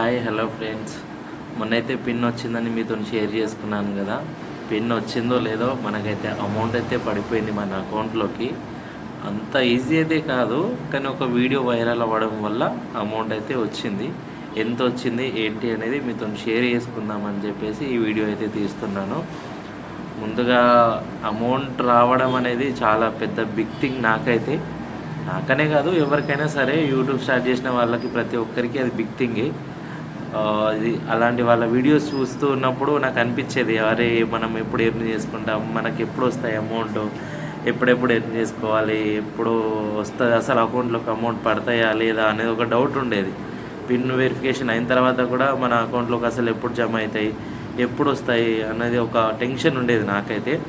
Hi hello friends మొన్నైతే pin వచ్చిందని మీతో షేర్ చేసుకున్నాను కదా. పిన్ వచ్చిందో లేదో మనకైతే అమౌంట్ అయితే పడిపోయింది మన అకౌంట్లోకి అంత ఈజీ అయితే కాదు కానీ ఒక వీడియో వైరల్ అవ్వడం వల్ల అమౌంట్ అయితే వచ్చింది. ఎంత వచ్చింది ఏంటి అనేది మీతో షేర్ చేసుకుందామని చెప్పేసి ఈ వీడియో అయితే తీస్తున్నాను. ముందుగా అమౌంట్ రావడం అనేది చాలా పెద్ద బిగ్ థింగ్ నాకైతే. నాకనే కాదు ఎవరికైనా సరే యూట్యూబ్ స్టార్ట్ చేసిన వాళ్ళకి ప్రతి ఒక్కరికి అది బిగ్ థింగే ఇది అలాంటి వాళ్ళ వీడియోస్ చూస్తూ ఉన్నప్పుడు నాకు అనిపించేది అరే మనం ఎప్పుడు ఎర్న్ చేసుకుంటాం? మనకి ఎప్పుడు వస్తాయి అమౌంట్? ఎప్పుడెప్పుడు ఎర్న్ చేసుకోవాలి? ఎప్పుడు వస్తుంది? అసలు అకౌంట్లోకి అమౌంట్ పడతాయా లేదా? అనేది ఒక డౌట్ ఉండేది. పిన్ వెరిఫికేషన్ అయిన తర్వాత కూడా మన అకౌంట్లోకి అసలు ఎప్పుడు జమ అవుతాయి? ఎప్పుడు వస్తాయి? అనేది ఒక టెన్షన్ ఉండేది నాకైతే.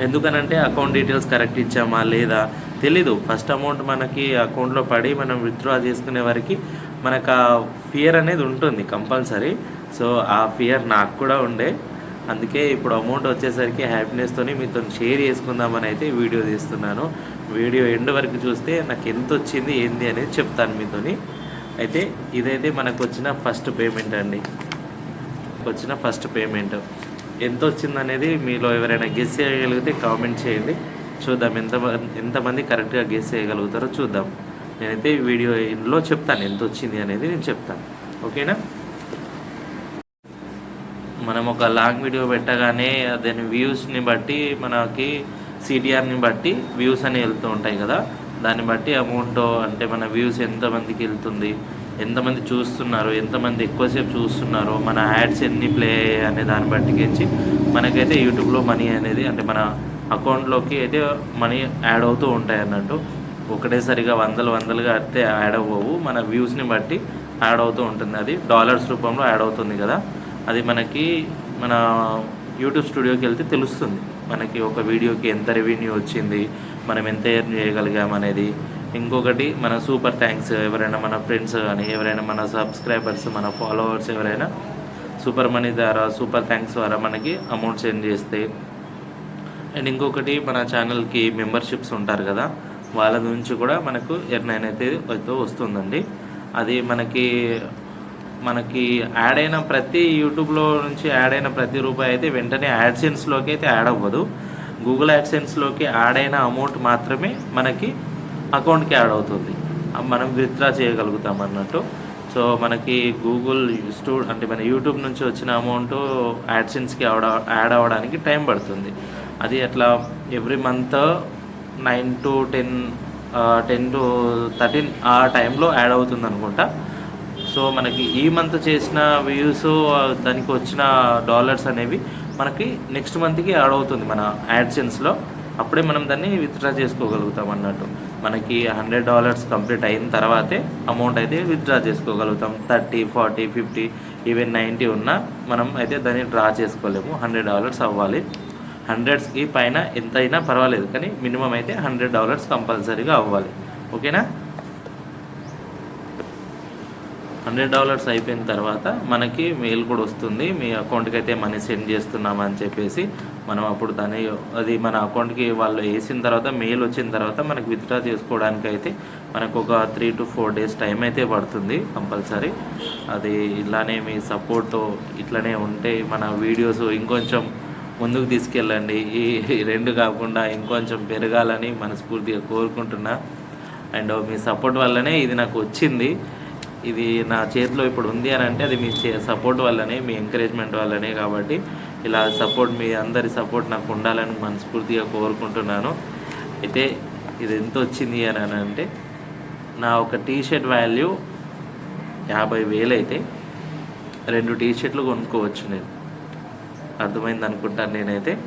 ఎందుకనంటే అకౌంట్ డీటెయిల్స్ కరెక్ట్ ఇచ్చామా లేదా తెలీదు. ఫస్ట్ అమౌంట్ మనకి అకౌంట్లో పడి మనం విత్డ్రా చేసుకునే వరకు మనకు ఆ ఫియర్ అనేది ఉంటుంది కంపల్సరీ. సో ఆ ఫియర్ నాకు కూడా ఉండే. అందుకే ఇప్పుడు అమౌంట్ వచ్చేసరికి హ్యాపీనెస్తోని మీతో షేర్ చేసుకుందామని అయితే వీడియో తీస్తున్నాను. వీడియో ఎండ్ వరకు చూస్తే నాకు ఎంత వచ్చింది ఏంది అనేది చెప్తాను మీతోని. అయితే ఇదైతే మనకు వచ్చిన ఫస్ట్ పేమెంట్ అండి. వచ్చిన ఫస్ట్ పేమెంట్ ఎంత వచ్చింది అనేది మీలో ఎవరైనా గెస్ చేయగలిగితే కామెంట్ చేయండి. చూద్దాం ఎంత ఎంతమంది కరెక్ట్గా గెస్ చేయగలుగుతారో చూద్దాం. నేనైతే వీడియోలో వీడియో ఇందులో చెప్తాను ఎంత వచ్చింది అనేది నేను చెప్తాను. ఓకేనా? మనం ఒక లాంగ్ వీడియో పెట్టగానే దాని వ్యూస్ని బట్టి మనకి సిటిఆర్ని బట్టి వ్యూస్ అని వెళ్తూ ఉంటాయి కదా. దాన్ని బట్టి అమౌంట్ అంటే మన వ్యూస్ ఎంతమందికి వెళ్తుంది ఎంతమంది చూస్తున్నారు ఎంతమంది ఎక్కువసేపు చూస్తున్నారు మన యాడ్స్ ఎన్ని ప్లే అనే దాన్ని బట్టికించి మనకైతే యూట్యూబ్లో మనీ అనేది అంటే మన అకౌంట్లోకి అయితే మనీ యాడ్ అవుతూ ఉంటాయి అన్నట్టు. ఒకటేసారిగా వందలు వందలుగా అయితే యాడ్ అవ్వవు. మన వ్యూస్ని బట్టి యాడ్ అవుతూ ఉంటుంది. అది డాలర్స్ రూపంలో యాడ్ అవుతుంది కదా. అది మనకి మన యూట్యూబ్ స్టూడియోకి వెళ్తే తెలుస్తుంది. మనకి ఒక వీడియోకి ఎంత రెవెన్యూ వచ్చింది మనం ఎంత ఎర్న్ చేయగలిగాం అనేది. ఇంకొకటి మన సూపర్ థ్యాంక్స్ ఎవరైనా మన ఫ్రెండ్స్ కానీ ఎవరైనా మన సబ్స్క్రైబర్స్ మన ఫాలోవర్స్ ఎవరైనా సూపర్ మనీ ద్వారా సూపర్ థ్యాంక్స్ ద్వారా మనకి అమౌంట్ సెండ్ చేస్తే. అండ్ ఇంకొకటి మన ఛానల్కి మెంబర్షిప్స్ ఉంటారు కదా. వాళ్ళ నుంచి కూడా మనకు ఎర్నైన్ అయితే అయితే వస్తుందండి. అది మనకి మనకి యాడ్ అయిన ప్రతి యూట్యూబ్లో నుంచి యాడ్ అయిన ప్రతి రూపాయి అయితే వెంటనే యాడ్సెన్స్లోకి అయితే యాడ్ అవ్వదు. గూగుల్ యాడ్సెన్స్లోకి యాడ్ అయిన అమౌంట్ మాత్రమే మనకి అకౌంట్కి యాడ్ అవుతుంది. మనం విత్డ్రా చేయగలుగుతాం అన్నట్టు. సో మనకి గూగుల్ స్టూ అంటే మన యూట్యూబ్ నుంచి వచ్చిన అమౌంట్ యాడ్సెన్స్కి అవడ యాడ్ అవ్వడానికి టైం పడుతుంది. అది అట్లా every month nine to ten ten to thirteen ఆ టైంలో యాడ్ అవుతుంది అనుకుంటా సో మనకి ఈ మంత్ చేసిన వ్యూస్ దానికి వచ్చిన డాలర్స్ అనేవి మనకి నెక్స్ట్ మంత్కి యాడ్ అవుతుంది మన యాడ్సెన్స్లో. అప్పుడే మనం దాన్ని విత్డ్రా చేసుకోగలుగుతాం అన్నట్టు. మనకి హండ్రెడ్ డాలర్స్ కంప్లీట్ అయిన తర్వాతే అమౌంట్ అయితే విత్డ్రా చేసుకోగలుగుతాం. Thirty forty fifty even ninety ఉన్నా మనం అయితే దాన్ని డ్రా చేసుకోలేము. హండ్రెడ్ డాలర్స్ అవ్వాలి. హండ్రెడ్స్కి పైన ఎంత అయినా పర్వాలేదు కానీ మినిమం అయితే హండ్రెడ్ డాలర్స్ కంపల్సరీగా అవ్వాలి. ఓకేనా? హండ్రెడ్ డాలర్స్ అయిపోయిన తర్వాత మనకి మెయిల్ కూడా వస్తుంది. మీ అకౌంట్కి అయితే మనీ సెండ్ చేస్తున్నామని చెప్పేసి మనం అప్పుడు దాన్ని అది మన అకౌంట్కి వాళ్ళు వేసిన తర్వాత మెయిల్ వచ్చిన తర్వాత మనకి విత్డ్రా చేసుకోవడానికి అయితే మనకు ఒక three to four days time అయితే పడుతుంది కంపల్సరీ. అది ఇలానే మీ సపోర్ట్ ఇట్లనే ఉంటే మన వీడియోస్ ఇంకొంచెం ముందుకు తీసుకెళ్ళండి. ఈ రెండు కాకుండా ఇంకొంచెం పెరగాలని మనస్ఫూర్తిగా కోరుకుంటున్నా. అండ్ మీ సపోర్ట్ వల్లనే ఇది నాకు వచ్చింది. ఇది నా చేతిలో ఇప్పుడు ఉంది అని అంటే అది మీ సపోర్ట్ వల్లనే మీ ఎంకరేజ్మెంట్ వల్లనే కాబట్టి ఇలా సపోర్ట్ మీ అందరి సపోర్ట్ నాకు ఉండాలని మనస్ఫూర్తిగా కోరుకుంటున్నాను. అయితే ఇది ఎంత వచ్చింది అని అని అంటే నా ఒక టీ షర్ట్ వాల్యూ యాభై వేలు అయితే రెండు టీ షర్ట్లు కొనుక్కోవచ్చు నేను. అర్థమైంది అనుకుంటాను నేనైతే.